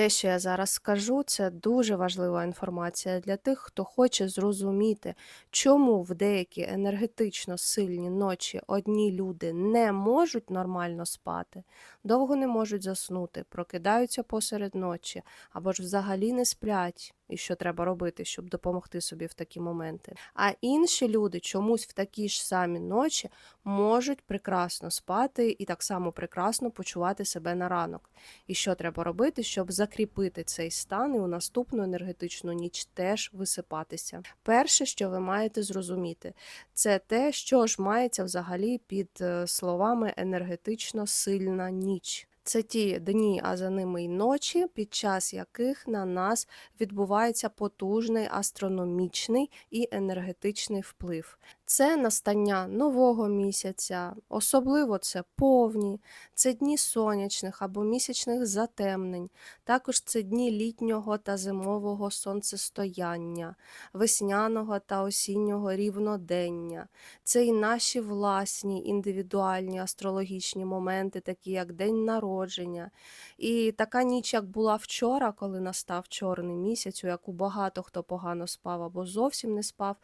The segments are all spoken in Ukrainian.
Те, що я зараз скажу, це дуже важлива інформація для тих, хто хоче зрозуміти, чому в деякі енергетично сильні ночі одні люди не можуть нормально спати, довго не можуть заснути, прокидаються посеред ночі або ж взагалі не сплять, і що треба робити, щоб допомогти собі в такі моменти. А інші люди чомусь в такі ж самі ночі можуть прекрасно спати і так само прекрасно почувати себе на ранок. І що треба робити, щоб закріпити цей стан і у наступну енергетичну ніч теж висипатися. Перше, що ви маєте зрозуміти, це те, що ж мається взагалі під е, словами енергетично сильна ніч. Це ті дні, а за ними й ночі, під час яких на нас відбувається потужний астрономічний і енергетичний вплив. Це настання нового місяця, особливо це повні, це дні сонячних або місячних затемнень, також це дні літнього та зимового сонцестояння, весняного та осіннього рівнодення. Це і наші власні індивідуальні астрологічні моменти, такі як день народження. І така ніч, як була вчора, коли настав чорний місяць, у яку багато хто погано спав або зовсім не спав,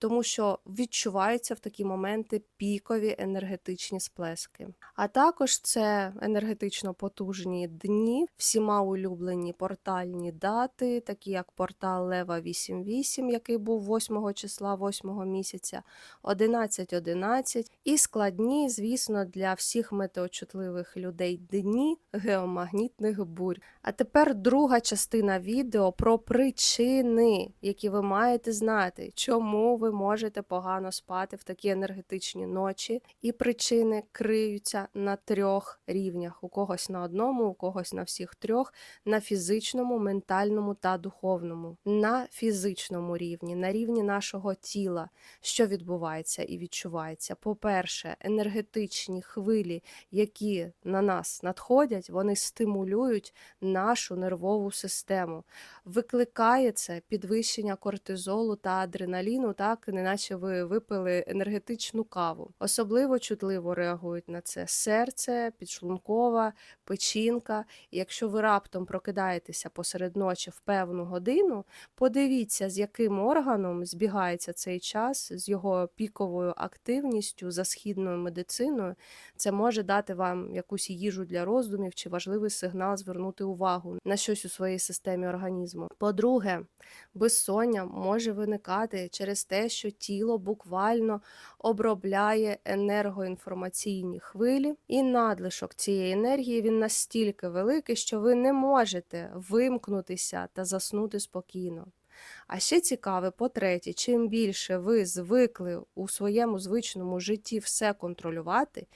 тому що відчуваються в такі моменти пікові енергетичні сплески. А також це енергетично потужні дні, всіма улюблені портальні дати, такі як портал Лева 88, який був 8 числа 8 місяця, 11.11, і складні, звісно, для всіх метеочутливих людей дні геомагнітних бурь. А тепер друга частина відео про причини, які ви маєте знати, чому ви можете погано спати в такі енергетичні ночі, і причини криються на трьох рівнях: у когось на одному, у когось на всіх трьох, на фізичному, ментальному та духовному. На фізичному рівні, на рівні нашого тіла, що відбувається і відчувається. По-перше, енергетичні хвилі, які на нас надходять, вони стимулюють нашу нервову систему. Викликає це підвищення кортизолу та адреналіну, так неначе ви випили енергетичну каву. Особливо чутливо реагують на це серце, підшлункова, печінка. І якщо ви раптом прокидаєтеся посеред ночі в певну годину, подивіться, з яким органом збігається цей час, з його піковою активністю за східною медициною. Це може дати вам якусь їжу для роздумів чи важливий сигнал звернути увагу на щось у своїй системі організму. По-друге, безсоння може виникати через те, що тіло буквально обробляє енергоінформаційні хвилі, і надлишок цієї енергії він настільки великий, що ви не можете вимкнутися та заснути спокійно. А ще цікаве, по-третє, чим більше ви звикли у своєму звичному житті все контролювати,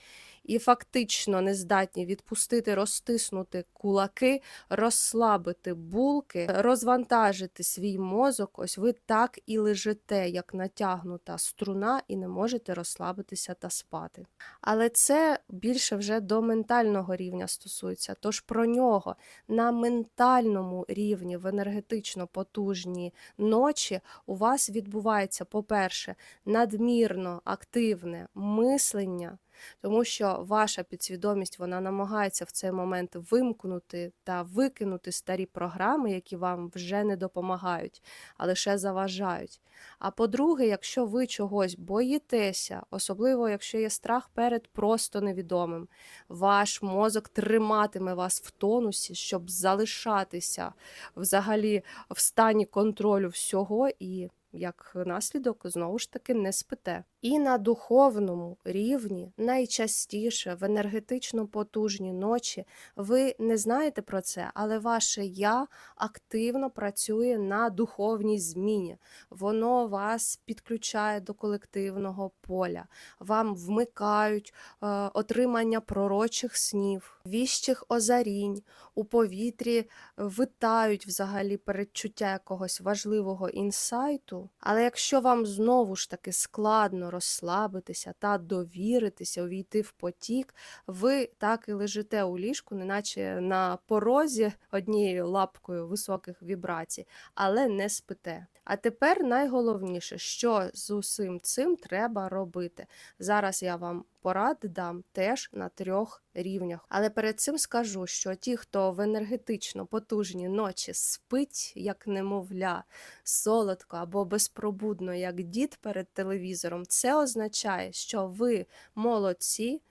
і фактично не здатні відпустити, розтиснути кулаки, розслабити булки, розвантажити свій мозок, ось ви так і лежите, як натягнута струна, і не можете розслабитися та спати. Але це більше вже до ментального рівня стосується. Тож про нього на ментальному рівні в енергетично потужні ночі у вас відбувається, по-перше, надмірно активне мислення. Тому що ваша підсвідомість вона намагається в цей момент вимкнути та викинути старі програми, які вам вже не допомагають, а лише заважають. А по-друге, якщо ви чогось боїтеся, особливо якщо є страх перед просто невідомим, ваш мозок триматиме вас в тонусі, щоб залишатися взагалі в стані контролю всього і як наслідок, знову ж таки, не спите. І на духовному рівні найчастіше в енергетично потужні ночі ви не знаєте про це, але ваше я активно працює на духовній зміні. Воно вас підключає до колективного поля, вам вмикають е, отримання пророчих снів, віщих озарінь, у повітрі витають взагалі передчуття якогось важливого інсайту. Але якщо вам знову ж таки складно розслабитися та довіритися, увійти в потік, ви так і лежите у ліжку, неначе на порозі однією лапкою високих вібрацій, але не спите. А тепер найголовніше, що з усім цим треба робити. Зараз я вам порад дам теж на трьох рівнях. Але перед цим скажу, що ті, хто в енергетично потужні ночі спить, як немовля, солодко або безпробудно, як дід перед телевізором, це означає, що ви молодці.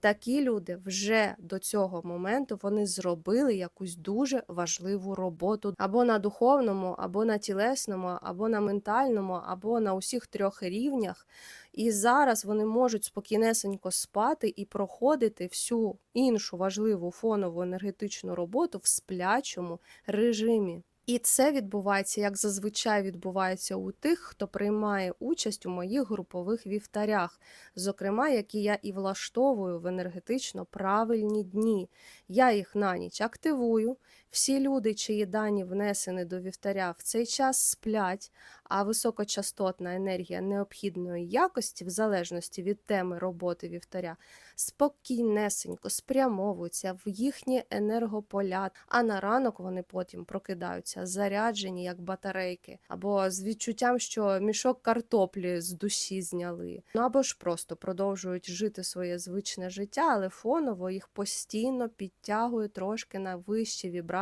Такі люди вже до цього моменту вони зробили якусь дуже важливу роботу або на духовному, або на тілесному, або на ментальному, або на усіх трьох рівнях. І зараз вони можуть спокійнесенько спати і проходити всю іншу важливу фонову енергетичну роботу в сплячому режимі. І це відбувається, як зазвичай відбувається у тих, хто приймає участь у моїх групових вівтарях, зокрема, які я і влаштовую в енергетично правильні дні. Я їх на ніч активую. Всі люди, чиї дані внесені до вівтаря, в цей час сплять, а високочастотна енергія необхідної якості, в залежності від теми роботи вівтаря, спокійнесенько спрямовуються в їхні енергополя, а на ранок вони потім прокидаються заряджені, як батарейки, або з відчуттям, що мішок картоплі з душі зняли. Ну або ж просто продовжують жити своє звичне життя, але фоново їх постійно підтягує трошки на вищі вібрації,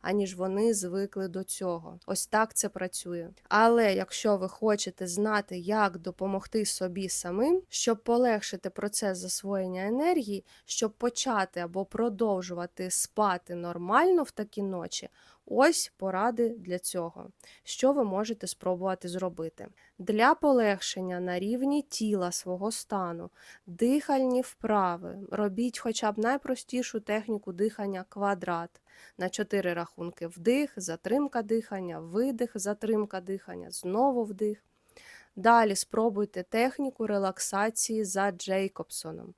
аніж вони звикли до цього. Ось так це працює. Але якщо ви хочете знати, як допомогти собі самим, щоб полегшити процес засвоєння енергії, щоб почати або продовжувати спати нормально в такі ночі. Ось поради для цього, що ви можете спробувати зробити. Для полегшення на рівні тіла свого стану, дихальні вправи, робіть хоча б найпростішу техніку дихання квадрат. На 4 рахунки вдих, затримка дихання, видих, затримка дихання, знову вдих. Далі спробуйте техніку релаксації за Джейкобсоном,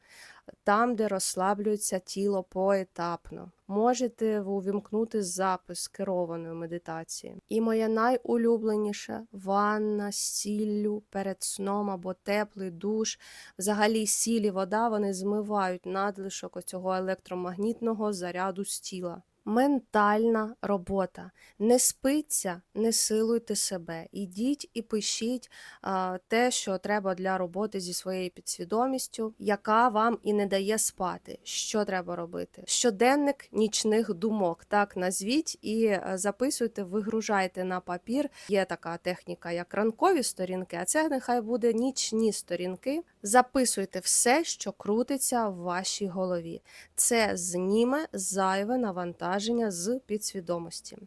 там, де розслаблюється тіло поетапно. Можете увімкнути запис керованої медитації. І моя найулюбленіша ванна з сіллю перед сном або теплий душ. Взагалі сіль і вода вони змивають надлишок оцього електромагнітного заряду з тіла. Ментальна робота. Не спиться, не силуйте себе. Ідіть і пишіть а, те, що треба для роботи зі своєю підсвідомістю, яка вам і не дає спати. Що треба робити? Щоденник нічних думок. Так назвіть і е, записуйте, вигружайте на папір. Є така техніка, як ранкові сторінки, а це нехай буде нічні сторінки. Записуйте все, що крутиться в вашій голові. Це зніме зайве навантаження з підсвідомості.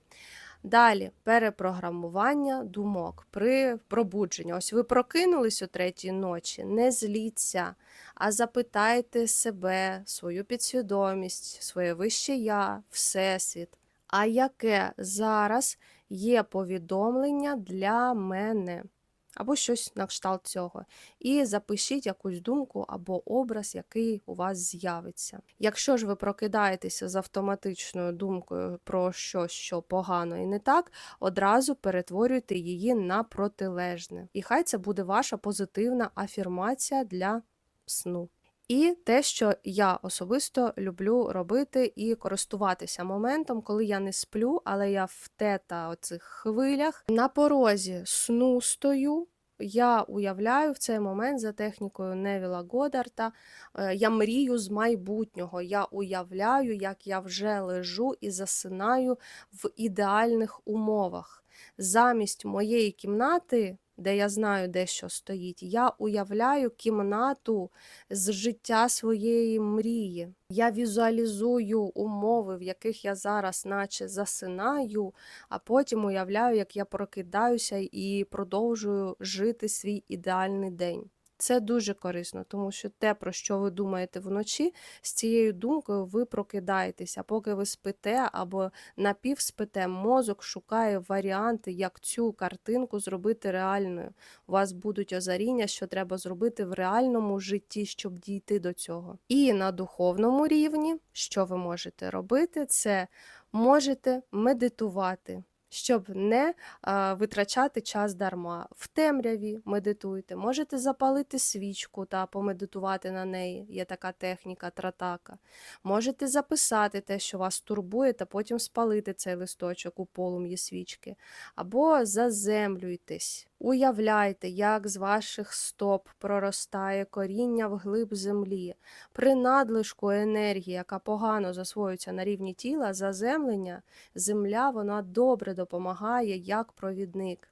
Далі перепрограмування думок при пробудженні. Ось ви прокинулись о третій ночі, не зліться, а запитайте себе, свою підсвідомість, своє вище я, всесвіт. А яке зараз є повідомлення для мене? Або щось на кшталт цього. І запишіть якусь думку або образ, який у вас з'явиться. Якщо ж ви прокидаєтеся з автоматичною думкою про щось, що погано і не так, одразу перетворюйте її на протилежне. І хай це буде ваша позитивна афірмація для сну. І те, що я особисто люблю робити і користуватися моментом, коли я не сплю, але я в тета оцих хвилях на порозі сну стою. Я уявляю в цей момент за технікою Невіла Годарта. е, Я мрію з майбутнього. Я уявляю, як я вже лежу і засинаю в ідеальних умовах. Замість моєї кімнати, де я знаю, де що стоїть, я уявляю кімнату з життя своєї мрії. Я візуалізую умови, в яких я зараз, наче засинаю, а потім уявляю, як я прокидаюся і продовжую жити свій ідеальний день. Це дуже корисно, тому що те, про що ви думаєте вночі, з цією думкою ви прокидаєтеся. Поки ви спите або напівспите, мозок шукає варіанти, як цю картинку зробити реальною. У вас будуть озаріння, що треба зробити в реальному житті, щоб дійти до цього. І на духовному рівні, що ви можете робити, це можете медитувати. Щоб не а, витрачати час дарма. В темряві медитуйте, можете запалити свічку та помедитувати на неї. Є така техніка тратака. Можете записати те, що вас турбує, та потім спалити цей листочок у полум'ї свічки. Або заземлюйтесь. Уявляйте, як з ваших стоп проростає коріння вглиб землі. При надлишку енергії, яка погано засвоюється на рівні тіла, заземлення, земля вона добре допомагає як провідник.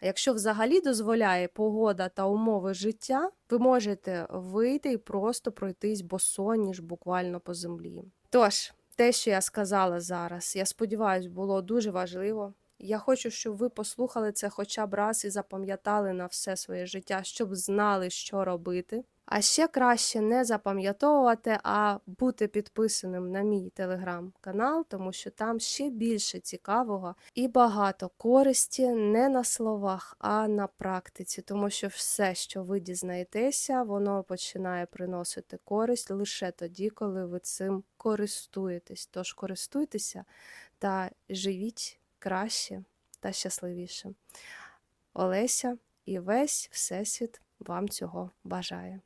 А якщо взагалі дозволяє погода та умови життя, ви можете вийти і просто пройтись босоніж буквально по землі. Тож, те, що я сказала зараз, я сподіваюся, було дуже важливо. Я хочу, щоб ви послухали це хоча б раз і запам'ятали на все своє життя, щоб знали, що робити. А ще краще не запам'ятовувати, а бути підписаним на мій телеграм-канал, тому що там ще більше цікавого і багато користі не на словах, а на практиці. Тому що все, що ви дізнаєтеся, воно починає приносити користь лише тоді, коли ви цим користуєтесь. Тож користуйтеся та живіть краще та щасливіше. Олеся і весь Всесвіт вам цього бажає.